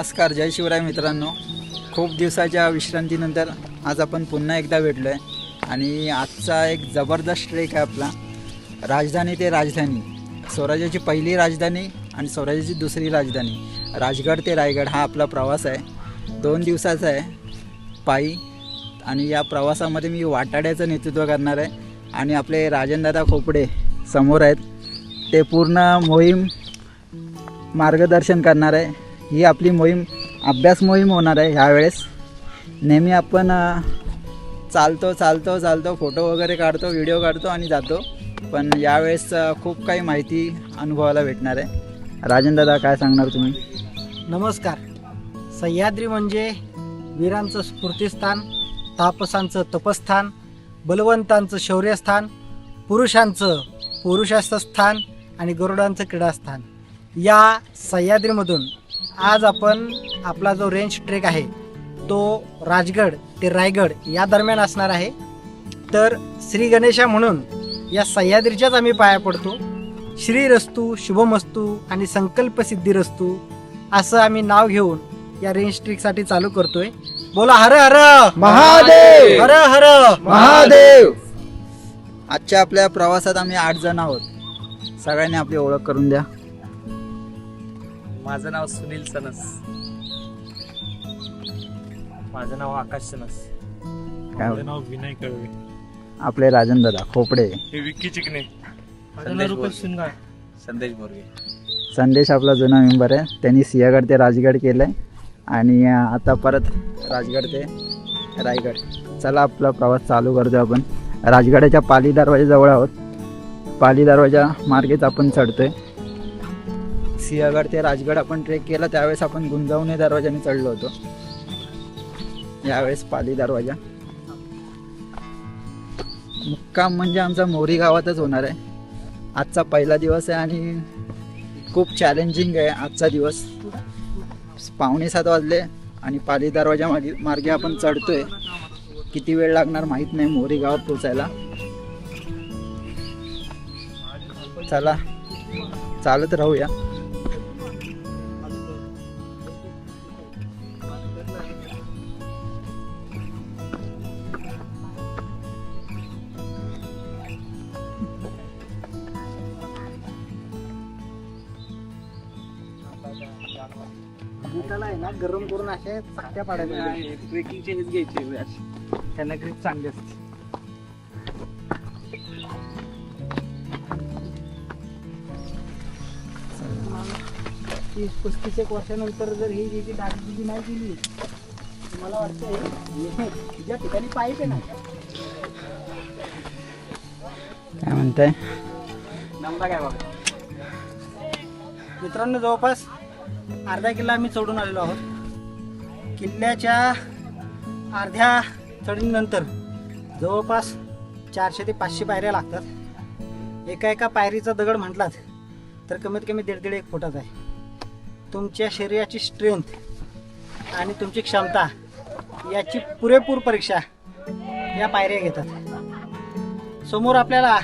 नमस्कार जय शिवराय मित्रांनो. खूप दिवसाच्या विश्रांतीनंतर आज आपण पुन्हा एकदा भेटलो आहे आणि आजचा एक जबरदस्त ट्रेक आहे आपला. राजधानी ते राजधानी. स्वराज्याची पहिली राजधानी आणि स्वराज्याची दुसरी राजधानी. राजगड ते रायगड हा आपला प्रवास आहे. दोन दिवसाचा आहे. पायी. आणि या प्रवासामध्ये मी वाटाड्याचं नेतृत्व करणार आहे. आणि आपले राजनदादा खोपडे समोर आहेत. ते पूर्ण मोहीम मार्गदर्शन करणार आहे. ही आपली मोहीम अभ्यास मोहीम होणार आहे ह्यावेळेस नेहमी आपण चालतो चालतो चालतो फोटो वगैरे काढतो व्हिडिओ काढतो आणि जातो. पण यावेळेस खूप काही माहिती अनुभवायला भेटणार आहे. राजन दादा काय सांगणार तुम्ही? नमस्कार. सह्याद्री म्हणजे वीरांचं स्फूर्तिस्थान तापसांचं तपस्थान बलवंतांचं शौर्यस्थान पुरुषांचं पुरुषास्थ स्थान आणि गरुडांचं क्रीडास्थान. या सह्याद्रीमधून आज आपण आपला जो रेंज ट्रेक आहे तो राजगड ते रायगड या दरम्यान असणार आहे. तर श्री गणेशा म्हणून या सह्याद्रीच्याच आम्ही पाया पडतो. श्रीरस्तू शुभमस्तू आणि संकल्पसिद्धिरस्तू असं आम्ही नाव घेऊन या रेंज ट्रिकसाठी चालू करतोय. बोला हर हर! महादेव! हर हर! महादेव! आजच्या आपल्या प्रवासात आम्ही आठ जण आहोत. सगळ्यांनी आपली ओळख करून द्या. माझं नाव सुनील सनस. माझं नाव आकाश सनस. काय माझं नाव विनय कळवे. आपले राजन दादा खोपडे. हे विक्की चिकणे माझं नाव रुपेश सुनगार संदेश बोरगे. संदेश आपला जुना मेंबर आहे. त्यांनी सिंहगड ते राजगड केलं आहे आणि अं, आता परत राजगड ते रायगड. चला आपला प्रवास चालू करतो आपण. राजगडाच्या पाली दरवाजाजवळ आहोत. पाली दरवाजा मार्गेच आपण चढतोय. सिंहगड ते राजगड आपण ट्रेक केला त्यावेळेस आपण गुंजावणे दरवाजाने चढलो होतो. यावेळेस पाली दरवाजा. मुक्काम म्हणजे आमचा मोरी गावातच होणार आहे. आजचा पहिला दिवस आहे आणि खूप चॅलेंजिंग आहे आजचा दिवस. पावणे सात वाजले आणि पाली दरवाजा मार्गे आपण चढतोय. किती वेळ लागणार माहीत नाही मोरी गावात पोचायला चला चालत राहूया. बुटाला आहे ना गरम करून अशा चकत्या पाडायला ट्रेकिंगचे हेच घ्यायचे त्यांना ग्रीप चांगली असते. तीस पस्तीस एक वर्षानंतर जर ही जी डागडुगी नाही तर मला वाटतंय ज्या ठिकाणी पाईप आहे ना. काय म्हणताय? नंदा काय बघा. मित्रांनो जवळपास अर्धा किल्ला आम्ही चढून आलेलो आहोत. किल्ल्याच्या अर्ध्या चढणीनंतर जवळपास चारशे ते पाचशे पायऱ्या लागतात. एका एका पायरीचा दगड म्हटलात तर कमीत कमी दीड दीड एक फुटाचा आहे. तुमच्या शरीराची स्ट्रेंथ आणि तुमची क्षमता याची पुरेपूर परीक्षा या पायऱ्या घेतात. समोर आपल्याला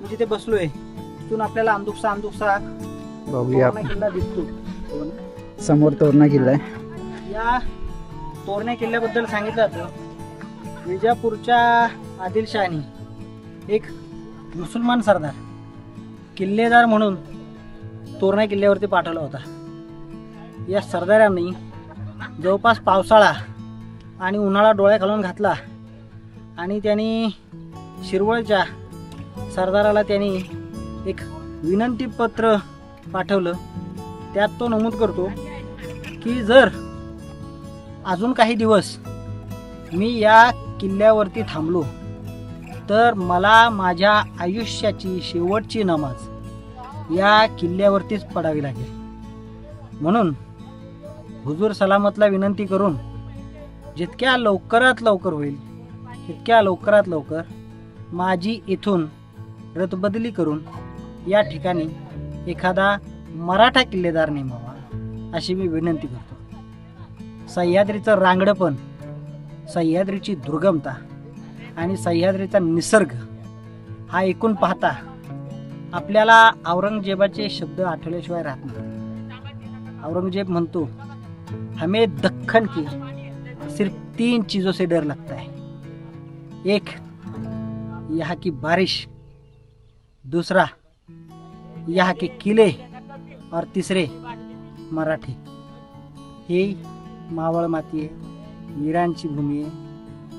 मी जिथे बसलोय तिथून आपल्याला बघूया. तोरणा किल्ला दिसतो. समोर तोरणा किल्ला आहे. या तोरणा किल्ल्याबद्दल सांगितलं जातं. विजापूरच्या आदिलशहानी एक मुसलमान सरदार किल्लेदार म्हणून तोरणा किल्ल्यावरती पाठवला होता. या सरदारांनी जवळपास पावसाळा आणि उन्हाळा डोळ्या घालून घातला आणि त्यांनी शिरवळच्या सरदाराला त्यांनी एक विनंती पत्र पाठवलं. त्यात तो नमूद करतो की जर अजून काही दिवस मी या किल्ल्यावरती थांबलो तर मला माझ्या आयुष्याची शेवटची नमाज या किल्ल्यावरतीच पडावी लागेल. म्हणून हुजूर सलामतला विनंती करून जितक्या लवकरात लवकर होईल तितक्या लवकरात लवकर माझी इथून रतबदली करून या ठिकाणी एखादा मराठा किल्लेदार नेमावा. अशी मी विनंती करतो. सह्याद्रीचं रांगडपण सह्याद्रीची दुर्गमता आणि सह्याद्रीचा निसर्ग हा ऐकून पाहता आपल्याला औरंगजेबाचे शब्द आठवल्याशिवाय राहत नाही. औरंगजेब म्हणतो हमें दख्खन की सिर्फ तीन चीज़ों से डर लगता है. एक यहाँ की बारिश दूसरा यहाँ के किले और तिसरे मराठी. ही मावळ माती आहे. वीरांची भूमी आहे.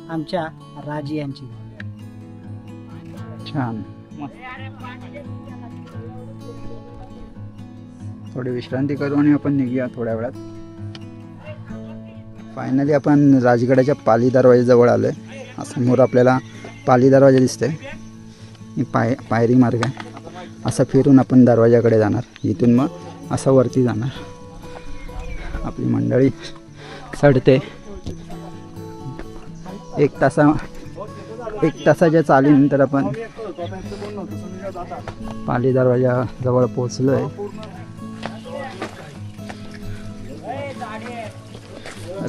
आमच्या राजियांची भूमी आहे. छान. थोडी विश्रांती करू आणि आपण निघूया थोड्या वेळात. फायनली आपण राजगडाच्या पाली दरवाजाजवळ आलो आहे समोर आपल्याला पाली दरवाजा दिसतोय. ही पाय पायरी मार्ग आहे. असं फिरून आपण दरवाजाकडे जाणार. इथून मग असं वरती जाणार. आपली मंडळी चढते. एक तासा एक तासाच्या चालीनंतर आपण पाली दरवाजा जवळ पोचलो आहे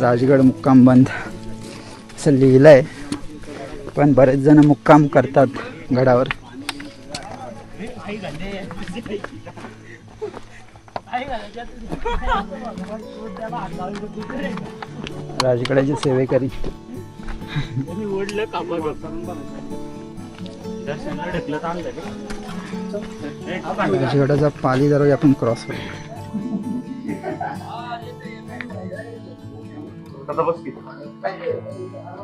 राजगड मुक्काम बंद असं लिहिलं आहे पण बरेच जण मुक्काम करतात गडावर. राजगडाचे सेवेकरी. ओढलं कापड राजगडाचा पाली दरवाजा आपण क्रॉस करू आता बस की.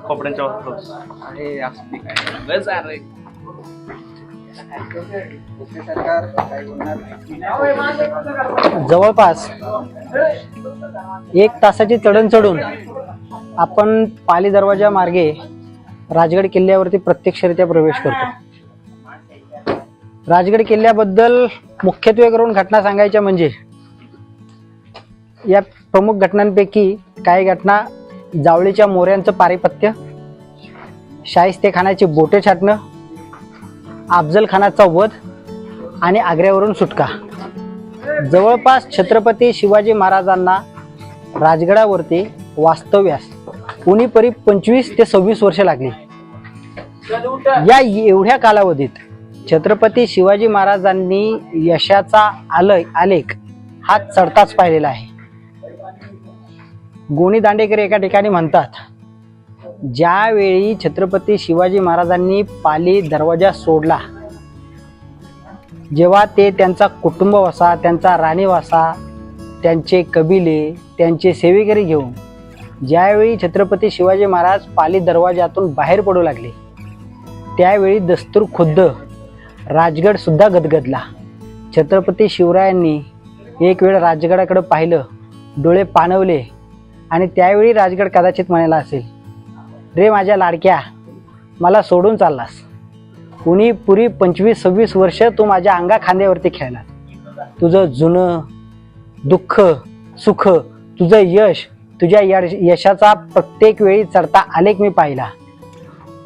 कपड्यांच्या बस. अरे असं काय बस अरे जवळपास एक तासाची चढण चढून आपण पाली दरवाजा मार्गे राजगड किल्ल्यावरती प्रत्यक्षरित्या प्रवेश करतो. राजगड किल्ल्याबद्दल मुख्यत्वे करून घटना सांगायच्या म्हणजे या प्रमुख घटनांपैकी काही घटना जावळीच्या मोऱ्यांचं पारिपत्य शाहिस्ते खानाची बोटे छाटणं अफजल खानाचा वध आणि आग्र्यावरून सुटका. जवळपास छत्रपती शिवाजी महाराजांना राजगडावरती वास्तव्यास उणीपरी पंचवीस ते सव्वीस वर्ष लागली. या एवढ्या कालावधीत छत्रपती शिवाजी महाराजांनी यशाचा आलय आलेख हा चढताच पाहिलेला आहे. गोणी दांडेकर एका ठिकाणी म्हणतात ज्यावेळी छत्रपती शिवाजी महाराजांनी पाली दरवाजा सोडला जेव्हा ते त्यांचा कुटुंब वसा त्यांचा राणीवासा त्यांचे कबिले त्यांचे सेवेकरी घेऊन ज्यावेळी छत्रपती शिवाजी महाराज पाली दरवाजातून बाहेर पडू लागले त्यावेळी दस्तूर खुद्द राजगडसुद्धा गदगदला. छत्रपती शिवरायांनी एक वेळ राजगडाकडं पाहिलं डोळे पाणवले आणि त्यावेळी राजगड कदाचित म्हणायला असेल रे माझ्या लाडक्या मला सोडून चाललास. कुणी पुरी पंचवीस सव्वीस वर्ष तू माझ्या अंगा खांद्यावरती खेळला. तुझं जुनं दुःख सुख तुझं यश तुझ्या यश यशाचा प्रत्येक वेळी चढता आलेख मी पाहिला.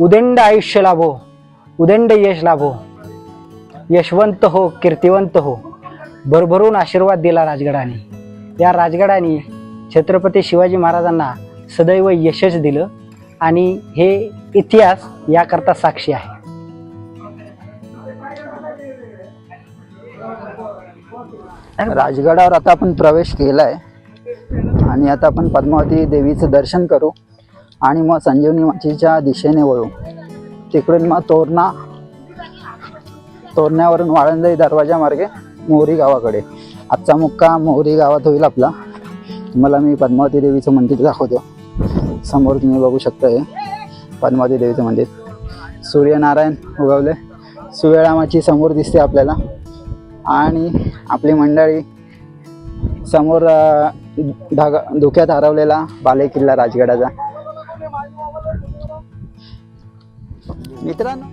उदंड आयुष्य लाभो उदंड यश लाभो. यशवंत हो कीर्तिवंत हो. भरभरून आशीर्वाद दिला राजगडाने. या राजगडाने छत्रपती शिवाजी महाराजांना सदैव यशच दिलं. आणि हे इतिहास याकरता साक्षी आहे. राजगडावर आता आपण प्रवेश केलाय. आणि आता आपण पद्मावती देवीचं दर्शन करू. आणि मग संजीवनी माचीच्या दिशेने वळू. तिकडून मग तोरणा तोरण्यावरून वाळंदई दरवाजा मार्गे मोहरी गावाकडे. आजचा मुक्का मोहरी गावात होईल आपला. तुम्हाला मी पद्मावती देवीचं मंदिर दाखवतो. समोर तुम्ही बघू शकता हे पद्मावती देवीचं मंदिर. सूर्यनारायण उगवले. सुवेळामाची समोर दिसते आपल्याला. आणि आपली मंडळी समोर धागा धुक्यात हरवलेला बालेकिल्ला राजगडाचा. मित्रांनो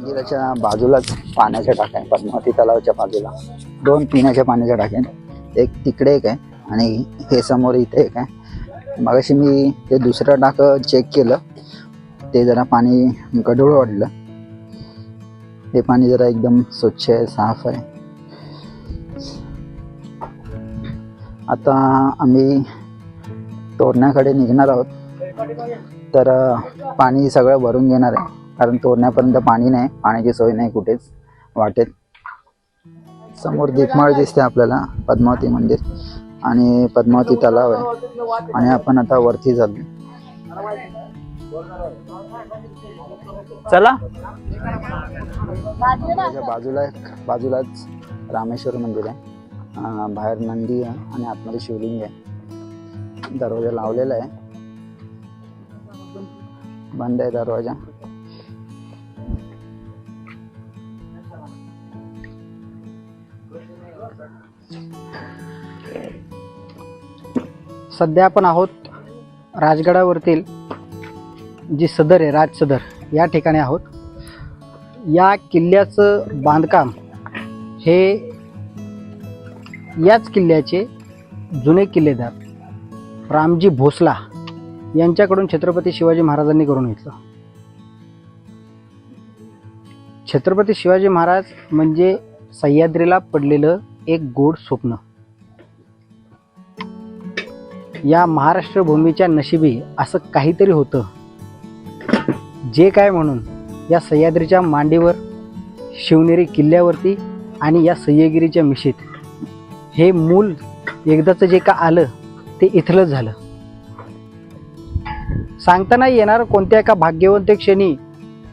म्हणजे मंदिराच्या बाजूलाच पाण्याच्या टाक्या आहे पद्मावती तलावाच्या बाजूला दोन पिण्याच्या पाण्याच्या टाक्या आहेत. एक तिकडे एक आहे आणि हे समोर इथे एक आहे. मगाशी मी ते दुसरं टाकं चेक केलं. ते जरा पाणी गढूळ वाटलं हे पाणी जरा एकदम स्वच्छ आहे साफ आहे. आता आम्ही तोरण्याकडे निघणार आहोत. तर पाणी सगळं भरून घेणार आहे. कारण तोरण्यापर्यंत पाणी नाही पाण्याची सोय नाही कुठेच वाटेत. समोर दीपमाळ दिसते आपल्याला पद्मावती मंदिर आणि पद्मावती तलाव आहे. आणि आपण आता वरती चाललो चला. बाजूला एक बाजूलाच रामेश्वर मंदिर आहे. बाहेर नंदी आहे आणि आतमध्ये शिवलिंग आहे. दरवाजा लावलेला आहे. बंद आहे दरवाजा. सध्या आपण आहोत राजगडावरतील जी सदर आहे राज सदर या ठिकाणी आहोत. या किल्ल्याचं बांधकाम हे याच किल्ल्याचे जुने किल्लेदार रामजी भोसला यांच्याकडून छत्रपती शिवाजी महाराजांनी करून घेतलं. छत्रपती शिवाजी महाराज म्हणजे सह्याद्रीला पडलेलं एक गोड स्वप्न. या महाराष्ट्र भूमीच्या नशिबी असं काहीतरी होतं. जे काय म्हणून या सह्याद्रीच्या मांडीवर शिवनेरी किल्ल्यावरती आणि या सह्यगिरीच्या मिशीत. हे मूल एकदाचं जे का आलं ते इथलंच झालं. सांगताना येणार कोणत्या एका भाग्यवंत क्षणी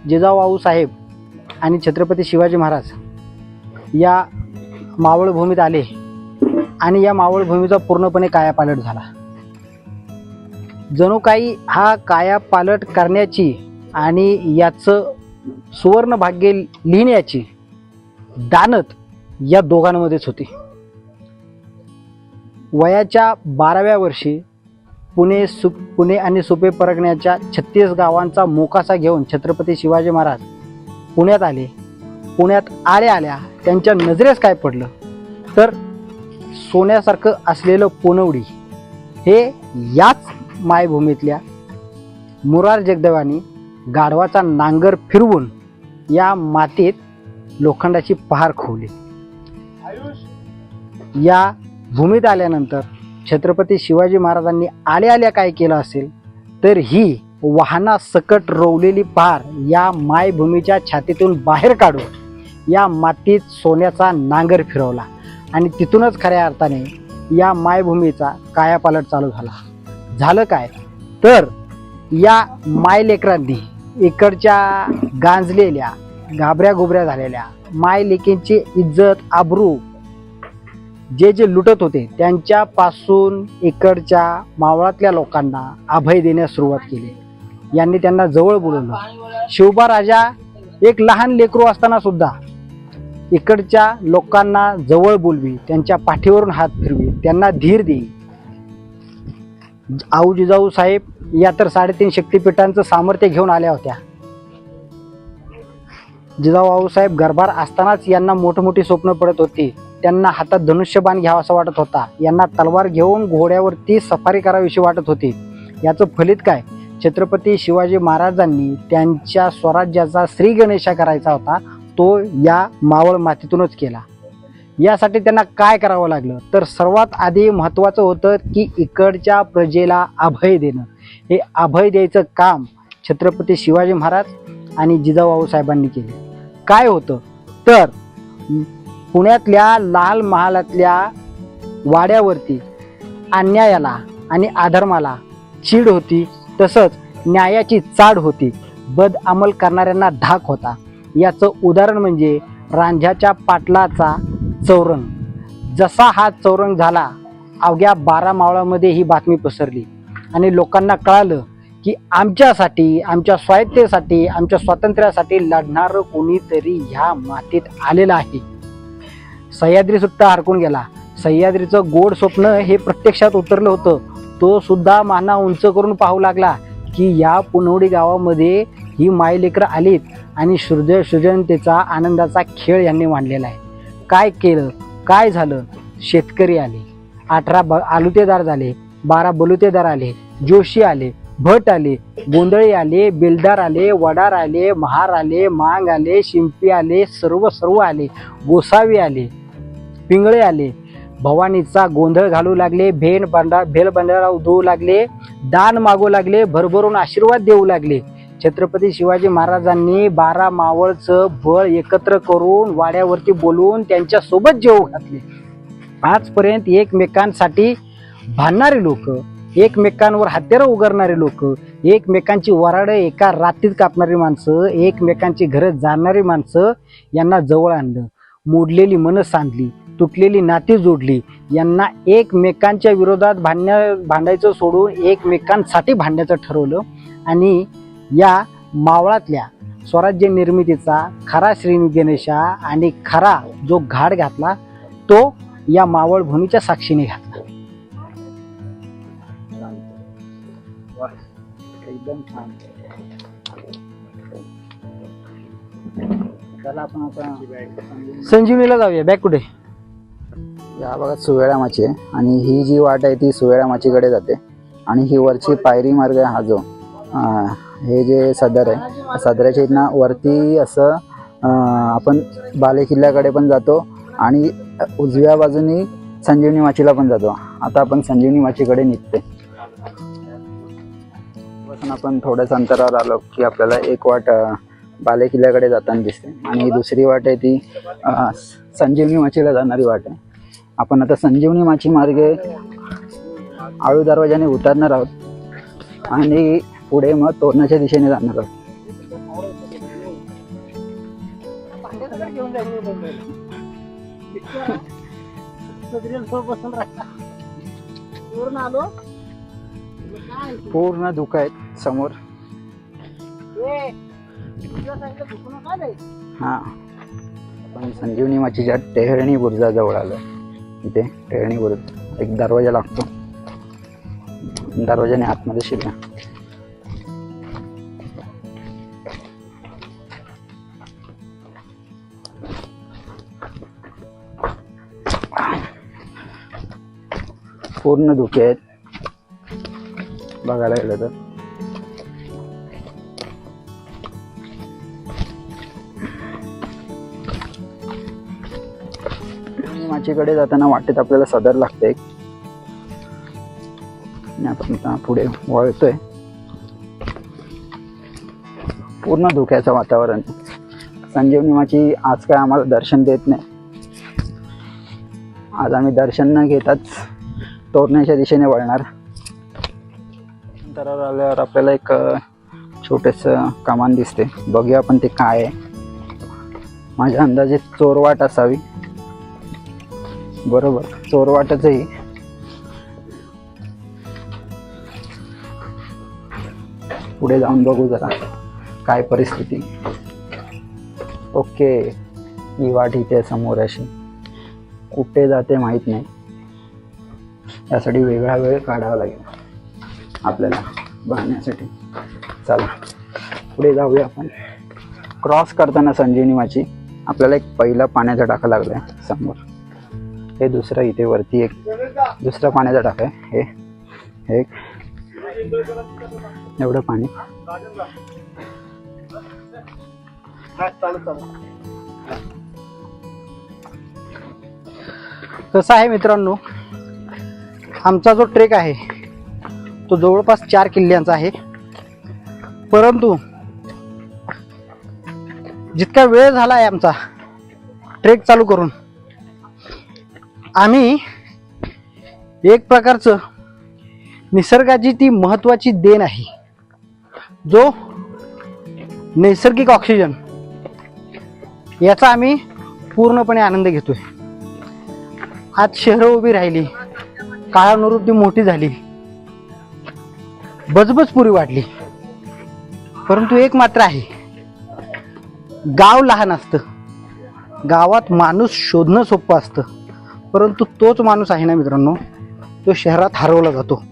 जिजाऊ साहेब आणि छत्रपती शिवाजी महाराज या मावळभूमीत आले आणि या मावळभूमीचा पूर्णपणे कायापालट झाला. जणू काही हा कायापालट करण्याची आणि याचं सुवर्ण भाग्य लिहिण्याची दानत या दोघांमध्येच होती. वयाच्या बाराव्या वर्षी पुणे सु पुणे आणि सुपे परगण्याच्या छत्तीस गावांचा मोकासा घेऊन छत्रपती शिवाजी महाराज पुण्यात आले. पुण्यात आल्या आल्या त्यांच्या नजरेस काय पडलं? तर सोन्यासारखं असलेलं पोनवडी हे याच मायभूमीतल्या मुरार जगदेवानी गाढवाचा नांगर फिरवून या मातीत लोखंडाची पहार खोवली. या भूमीत आल्यानंतर छत्रपती शिवाजी महाराजांनी आल्या आल्या काय केलं असेल तर ही वाहना सकट रोवलेली पहार या मायभूमीच्या छातीतून बाहेर काढून या मातीत सोन्याचा नांगर फिरवला. आणि तिथूनच खऱ्या अर्थाने या मायभूमीचा कायापालट चालू झाला. झालं काय? तर या मायलेकरांनी इकडच्या गांजलेल्या घाबऱ्या गुबऱ्या झालेल्या मायलेकींची इज्जत आबरू जे जे लुटत होते त्यांच्यापासून इकडच्या मावळातल्या लोकांना अभय देण्यास सुरुवात केली. यांनी त्यांना जवळ बोलवलं. शिवबा राजा एक लहान लेकरू असताना सुद्धा इकडच्या लोकांना जवळ बोलवी त्यांच्या पाठीवरून हात फिरवी त्यांना धीर देई. आऊ जिजाऊ साहेब या तर साडेतीन शक्तिपीठांचं सामर्थ्य घेऊन आल्या होत्या. जिजाऊ आऊसाहेब गरभार असतानाच यांना मोठमोठी स्वप्न पडत होती. त्यांना हातात धनुष्यबाण घ्यावा असं वाटत होता. यांना तलवार घेऊन घोड्यावरती सफारी करावीशी वाटत होती. याचं फलित काय? छत्रपती शिवाजी महाराजांनी त्यांच्या स्वराज्याचा श्री गणेशा करायचा होता तो या मावळ मातीतूनच केला. यासाठी त्यांना काय करावं लागलं? तर सर्वात आधी महत्त्वाचं होतं की इकडच्या प्रजेला अभय देणं. हे अभय द्यायचं काम छत्रपती शिवाजी महाराज आणि जिजाऊ साहेबांनी केले. काय होतं? तर पुण्यातल्या लाल महालातल्या वाड्यावरती अन्यायाला आणि अधर्माला चीड होती तसंच न्यायाची चाड होती बद अंमल करणाऱ्यांना धाक होता. याचं उदाहरण म्हणजे रांझ्याच्या पाटलाचा चौरंग. जसा हा चौरंग झाला अवघ्या बारा मावळामध्ये ही बातमी पसरली. आणि लोकांना कळालं की आमच्यासाठी आमच्या स्वायत्तेसाठी आमच्या स्वातंत्र्यासाठी लढणारं कोणीतरी ह्या मातीत आलेलं आहे. सह्याद्री सुद्धा हरकून गेला. सह्याद्रीचं गोड स्वप्न हे प्रत्यक्षात उतरलं होतं. तो सुद्धा माना उंच करून पाहू लागला की या पुनवडी गावामध्ये ही मायलेकरं आलीत आणि सृज सृजनतेचा आनंदाचा खेळ यांनी मांडलेला आहे. काय केलं काय झालं? शेतकरी आले अठरा ब आलुतेदार झाले बारा बलुतेदार आले जोशी आले भट आले गोंधळी आले बेलदार आले वडार आले महार आले मांग आले शिंपी आले सर्व सर्व आले गोसावी आले पिंगळे आले भवानीचा गोंधळ घालू लागले भेन बांडा भेल बांडाला उधळू लागले दान मागू लागले भरभरून आशीर्वाद देऊ लागले छत्रपती शिवाजी महाराजांनी बारा मावळचं बळ एकत्र करून वाड्यावरती बोलून त्यांच्यासोबत जेवू घातले. आजपर्यंत एकमेकांसाठी भांडणारे लोक एकमेकांवर हत्यारं उगारणारे लोक एकमेकांची वराडं एका रात्रीत कापणारी माणसं एकमेकांची घरं जाणणारी माणसं यांना जवळ आणलं. मोडलेली मनं सांधली तुटलेली नाती जोडली. यांना एकमेकांच्या विरोधात भांडण्या भांडायचं सोडून एकमेकांसाठी भांडायचं ठरवलं आणि या मावळातल्या स्वराज्य निर्मितीचा खरा श्रीनी गणेशा आणि खरा जो घाट घातला तो या मावळ भूमीच्या साक्षीने घातला. संजीवनीला जाऊया. बॅक कुठे? या भागात सुवेळा माची आहे. आणि ही जी वाट आहे ती सुवेळा माचीकडे जाते. आणि ही वरची पायरी मार्ग आहे हा जो. हे जे सदर आहे सदराच्या इथनं वरती असं आपण बाले किल्ल्याकडे पण जातो आणि उजव्या बाजूनी संजीवनी माचीला पण जातो. आता आपण संजीवनी माचीकडे निघते आपण थोड्याच अंतरावर आलो की आपल्याला एक वाट बालेकिल्ल्याकडे बाले किल्ल्याकडे जाताना दिसते. आणि दुसरी वाट आहे ती संजीवनी माचीला जाणारी वाट आहे. आपण आता संजीवनी माची मार्गे आळू दरवाजाने उतरणार आहोत. आणि पुढे मग तोरणाच्या दिशेने जाणार आहोत पूर्ण धुक आहेत समोर. हा. आपण संजीवनी माचीच्या टेहळणी बुरुजाजवळ आलो. इथे टेहळणी बुरुज. एक दरवाजा लागतो. दरवाजाने आतमध्ये शिरला. पूर्ण धुके आहेत. बघायला गेलं तर. माचीकडे जाताना वाटेत आपल्याला सदर लागते आपण पुढे वळतोय. पूर्ण धुक्याचं वातावरण. संजीवनी माची आज काय आम्हाला दर्शन देत नाही. आज आम्ही दर्शन न घेताच तोरण्याच्या दिशेने वळणार. अंतरावर आल्यावर आपल्याला एक छोटेस कमान दिसते. बघूया आपण ते काय आहे. माझ्या अंदाजे चोरवाट असावी. बरोबर चोरवाटचही. पुढे जाऊन बघू जरा काय परिस्थिती. ओके ही वाट इथे समोर अशी. कुठे जाते माहीत नाही. यासाठी वेगळा वेळ काढावा लागेल. आपल्याला बघण्यासाठी. चला पुढे जाऊया आपण. क्रॉस करताना संजीवनी माची आपल्याला एक पहिला पाण्याचा टाका लागलाय समोर. हे दुसरं इथे वरती एक दुसरा पाण्याचा टाका आहे. हे हे एक. एवढं पाणी. कसं आहे मित्रांनो? आमचा जो ट्रेक आहे तो जवळपास चार किल्ल्यांचा आहे. परंतु जितका वेळ झाला आहे आमचा ट्रेक चालू करून आम्ही एक प्रकारचं निसर्गाची ती महत्त्वाची देण आहे जो नैसर्गिक ऑक्सिजन याचा आम्ही पूर्णपणे आनंद घेतोय. आज शहरं उभी राहिली काळानुरूप ती मोठी झाली. बजबजपुरी वाढली. परंतु एक मात्र आहे. गाव लहान असतं. गावात माणूस शोधणं सोपं असतं. परंतु तोच माणूस आहे ना मित्रांनो तो शहरात हरवला जातो.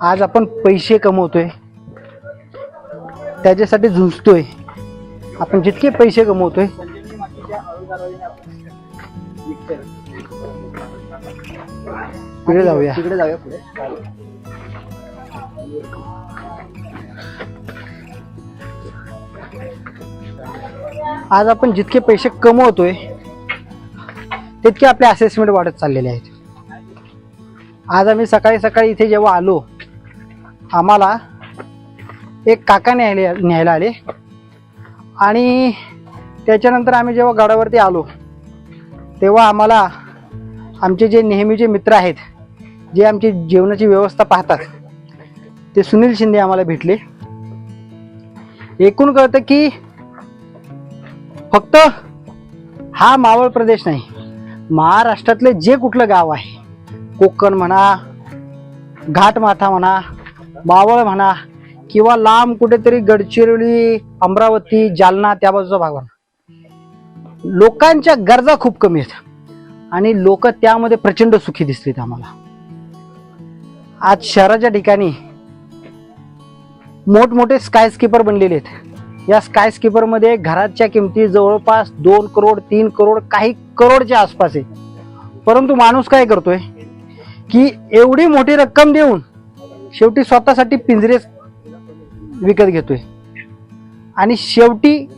आज आपण पैसे कमवतोय. त्याच्यासाठी झुंजतोय. आपण जितके पैसे कमवतोय पुढे जाऊया. तिकडे जाऊया पुढे. आज आपण जितके पैसे कमवतोय तितके आपले असेसमेंट वाढत चाललेले आहेत. आज आम्ही सकाळी सकाळी इथे जेव्हा आलो आम्हाला एक काका न्यायला न्यायला आले. आणि त्याच्यानंतर आम्ही जेव्हा गडावरती आलो तेव्हा आम्हाला आमचे जे नेहमीचे मित्र आहेत जे आमची जेवणाची व्यवस्था पाहतात. ते सुनील शिंदे आम्हाला भेटले. एकूण कळतं की फक्त हा मावळ प्रदेश नाही महाराष्ट्रातले जे कुठलं गाव आहे कोकण म्हणा घाटमाथा म्हणा मावळ म्हणा किंवा लांब कुठेतरी गडचिरोली अमरावती जालना त्या बाजूचा भाग म्हणा लोकांच्या गरजा खूप कमी आहेत. आणि लोक त्यामध्ये प्रचंड सुखी दिसलीत आम्हाला. आज शहराच्या ठिकाणी मोठमोठे स्कायस्कीपर बनलेले आहेत. या स्काय घराच्या किमती जवळपास दोन करोड तीन करोड काही करोडच्या आसपास आहे. परंतु माणूस काय करतोय? की एवढी मोठी रक्कम देऊन शेवटी स्वतःसाठी पिंजरे विकत घेतोय. आणि शेवटी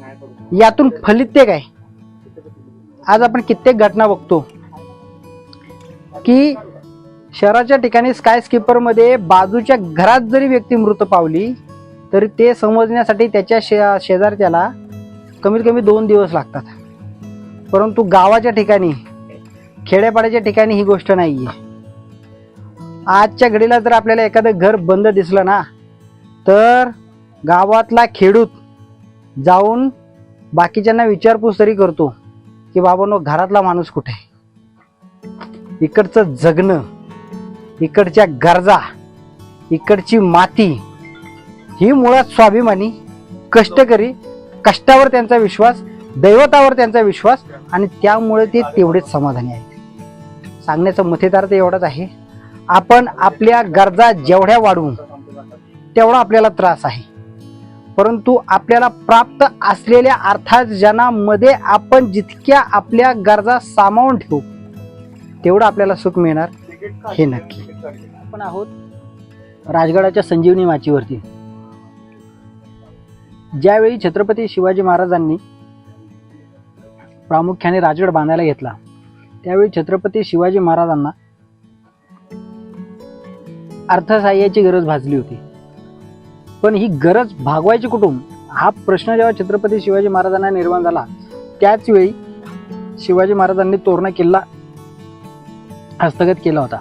यातून फलित काय? आज आपण कित्येक घटना बघतो की शहराच्या ठिकाणी स्काय स्कीपरमध्ये बाजूच्या घरात जरी व्यक्ती मृत पावली तरी ते समजण्यासाठी त्याच्या शे शेजारच्याला कमीत कमी दोन दिवस लागतात. परंतु गावाच्या ठिकाणी खेड्यापाड्याच्या ठिकाणी ही गोष्ट नाही आहे आजच्या घडीला जर आपल्याला एखादं घर बंद दिसलं ना तर गावातला खेडूत जाऊन बाकीच्यांना विचारपूस तरी करतो की बाबांनो घरातला माणूस कुठे? आहे इकडचं जगणं इकडच्या गरजा इकडची माती ही मुळात स्वाभिमानी कष्टकरी कष्टावर त्यांचा विश्वास दैवतावर त्यांचा विश्वास आणि त्यामुळे ते तेवढेच समाधानी आहेत. सांगण्याचा मथेदार तर एवढाच आहे. आपण आपल्या गरजा जेवढ्या वाढवू तेवढा आपल्याला त्रास आहे. परंतु आपल्याला प्राप्त असलेल्या अर्थार्जनामध्ये आपण जितक्या आपल्या गरजा सामावून ठेवू तेवढं आपल्याला सुख मिळणार हे नक्की. आपण आहोत राजगडाच्या संजीवनी माचीवरती. ज्यावेळी छत्रपती शिवाजी महाराजांनी प्रामुख्याने राजगड बांधायला घेतला त्यावेळी छत्रपती शिवाजी महाराजांना अर्थसहाय्याची गरज भाजली होती. पण ही गरज भागवायची कुटुंब हा प्रश्न जेव्हा छत्रपती शिवाजी महाराजांना निर्माण झाला त्याचवेळी शिवाजी महाराजांनी तोरणा किल्ला हस्तगत केला होता.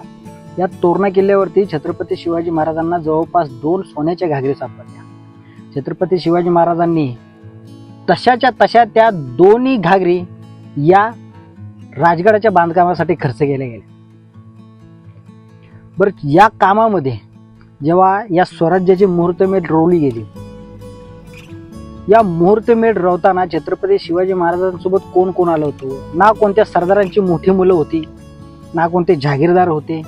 या तोरणा किल्ल्यावरती छत्रपती शिवाजी महाराजांना जवळपास दोन सोन्याच्या घागरी सापडल्या छत्रपती शिवाजी महाराजांनी तशाच्या तशा त्या दोन्ही घागरी या राजगडाच्या बांधकामासाठी खर्च केल्या गेल्या बरं या कामामध्ये जेव्हा या स्वराज्याची मुहूर्तमेढ रोवली गेली या मुहूर्तमेढ रोवताना छत्रपती शिवाजी महाराजांसोबत कोण कोण आलं होतं? ना कोणत्या सरदारांची मोठी मुलं होती ना कोणते जहागीरदार होते?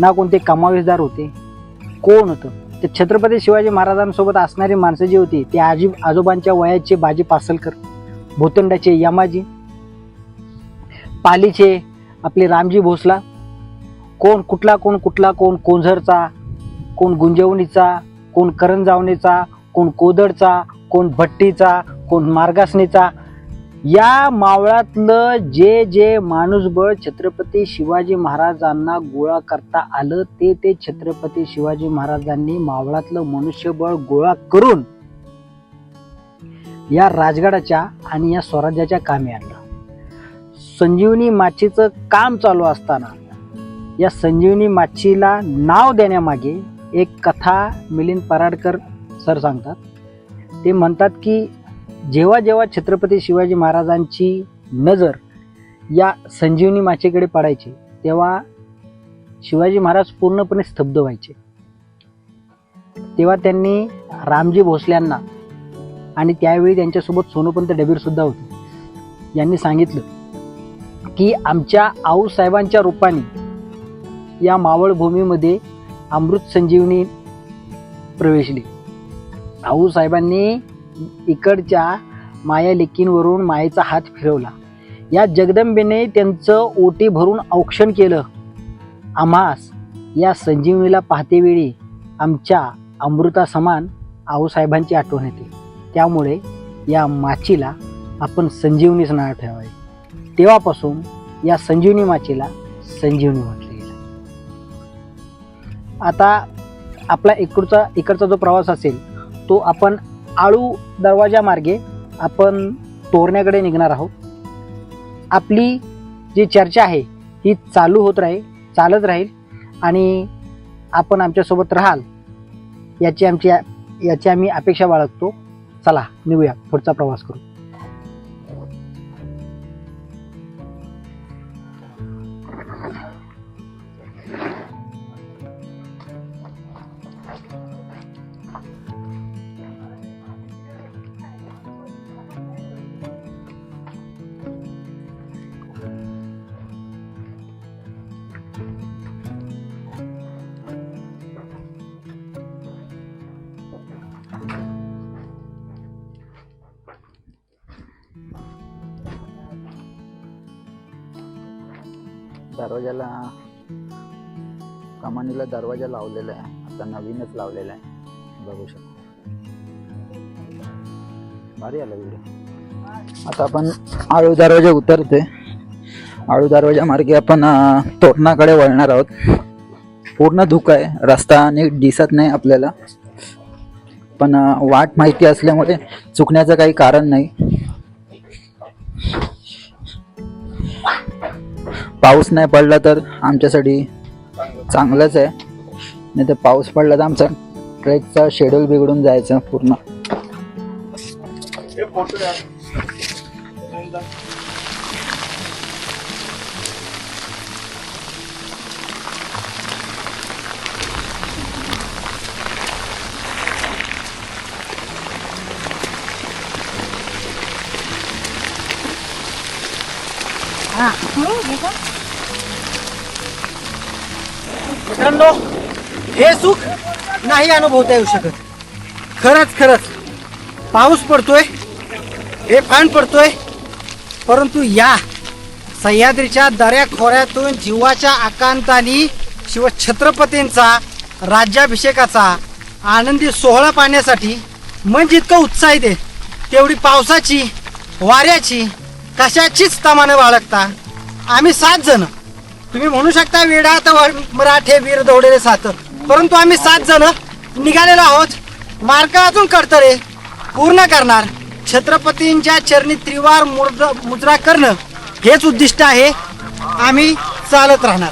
ना कोणते कमावेशदार होते? कोण होतं? ते छत्रपती शिवाजी महाराजांसोबत असणारी माणसं जी होती ते आजी आजोबांच्या वयाचे बाजी पासलकर भूतंडाचे यमाजी पालीचे आपले रामजी भोसला. कोण कुठला कोण कुठला कोण कोंझरचा कोण गुंजवणीचा कोण करंजावणीचा कोण कोदडचा कोण भट्टीचा कोण मार्गासनीचा या मावळातलं जे जे माणूसबळ छत्रपती शिवाजी महाराजांना गोळा करता आलं ते ते छत्रपती शिवाजी महाराजांनी मावळातलं मनुष्यबळ गोळा करून या राजगडाच्या आणि या स्वराज्याच्या कामी आणलं. संजीवनी माचीचं काम चालू असताना या संजीवनी माचीला नाव देण्यामागे एक कथा मिलिंद पराडकर सर सांगतात. ते म्हणतात की जेव्हा जेव्हा छत्रपती शिवाजी महाराजांची नजर या संजीवनी माचेकडे पडायची तेव्हा शिवाजी महाराज पूर्णपणे स्तब्ध व्हायचे. तेव्हा त्यांनी रामजी भोसल्यांना आणि त्यावेळी त्यांच्यासोबत सोनोपंत डबीरसुद्धा होते यांनी सांगितलं की आमच्या आऊसाहेबांच्या रूपाने या मावळभूमीमध्ये अमृत संजीवनी प्रवेशली. आऊसाहेबांनी इकडच्या माया लेकींवरून मायेचा हात फिरवला. या जगदंबेने त्यांचं ओटी भरून औक्षण केलं. आम्हास या संजीवनीला पाहतेवेळी आमच्या अमृता समान आऊसाहेबांची आठवण येते. त्यामुळे या माचीला आपण संजीवनीच नाव ठेवावे. तेव्हापासून या संजीवनी माचीला संजीवनी म्हटले गेलं. आता आपला इकडचा इकडचा जो प्रवास असेल तो आपण आळू दरवाजा मार्गे आपण तोरण्याकडे निघणार आहोत. आपली जी चर्चा आहे ही चालू होत राहील चालत राहील आणि आपण आमच्यासोबत राहाल याची आमची याची आम्ही अपेक्षा बाळगतो. चला निघूया. पुढचा प्रवास करू. लावलेलं आहे. आता नवीनच लावलेलं आहे. बघू शकतो. भारी आला व्हिडिओ आता आपण आळू दरवाजा उतरते आळू दरवाजा मार्गे आपण तोरणाकडे वळणार आहोत. पूर्ण धुकं आहे. रस्ता नीट दिसत नाही आपल्याला. पण वाट माहिती असल्यामुळे चुकण्याचं काही कारण नाही. पाऊस नाही पडला तर आमच्यासाठी चांगलंच आहे. नाही तर पाऊस पडला तर आमचा ट्रेकचा शेड्यूल बिघडून जायचं पूर्ण. हे. मित्रांनो हे सुख नाही अनुभवता येऊ शकत. खरंच खरंच पाऊस पडतोय हे फान पडतोय परंतु या सह्याद्रीच्या दऱ्या खोऱ्यातून जीवाच्या आकांतानी शिवछत्रपतींचा राज्याभिषेकाचा आनंदी सोहळा पाहण्यासाठी मन जितकं उत्साहित आहे तेवढी पावसाची वाऱ्याची कशाचीच तमानं बाळगता आम्ही सात जण. तुम्ही म्हणू शकता वेडा तर मराठे वीर दौडेले सात परंतु आम्ही सात जण निघालेलो आहोत. मार्ग अजून कडतरे पूर्ण करणार. छत्रपतींच्या चरणी त्रिवार मुद्रा मुद्रा करणं हेच उद्दिष्ट आहे. आम्ही चालत राहणार.